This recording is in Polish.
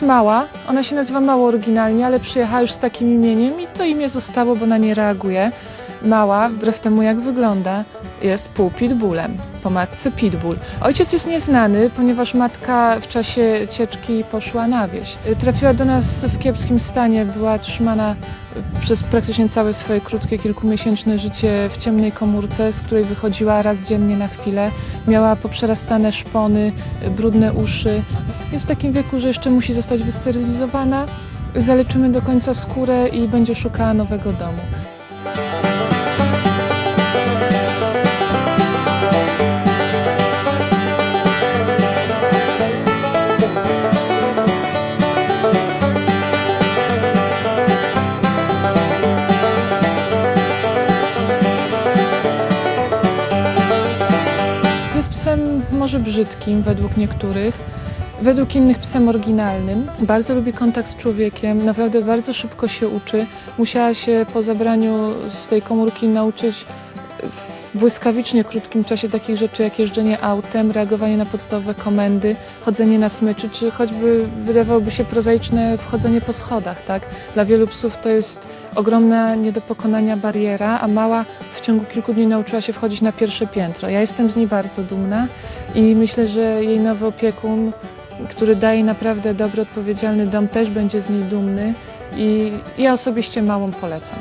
jest mała, ona się nazywa mało oryginalnie, ale przyjechała już z takim imieniem i to imię zostało, bo na nie reaguje. Mała, wbrew temu jak wygląda, jest pół pitbullem, po matce pitbull. Ojciec jest nieznany, ponieważ matka w czasie cieczki poszła na wieś. Trafiła do nas w kiepskim stanie, była trzymana przez praktycznie całe swoje krótkie, kilkumiesięczne życie w ciemnej komórce, z której wychodziła raz dziennie na chwilę. Miała poprzerastane szpony, brudne uszy. Jest w takim wieku, że jeszcze musi zostać wysterylizowana. Zaleczymy do końca skórę i będzie szukała nowego domu. Psem może brzydkim według niektórych, według innych psem oryginalnym. Bardzo lubi kontakt z człowiekiem, naprawdę bardzo szybko się uczy. Musiała się po zabraniu z tej komórki nauczyć w błyskawicznie krótkim czasie takich rzeczy jak jeżdżenie autem, reagowanie na podstawowe komendy, chodzenie na smyczy, czy choćby wydawałoby się prozaiczne wchodzenie po schodach. Tak? Dla wielu psów to jest ogromna nie do pokonania bariera, a mała w ciągu kilku dni nauczyła się wchodzić na pierwsze piętro. Ja jestem z niej bardzo dumna i myślę, że jej nowy opiekun, który daje naprawdę dobry, odpowiedzialny dom, też będzie z niej dumny i ja osobiście małą polecam.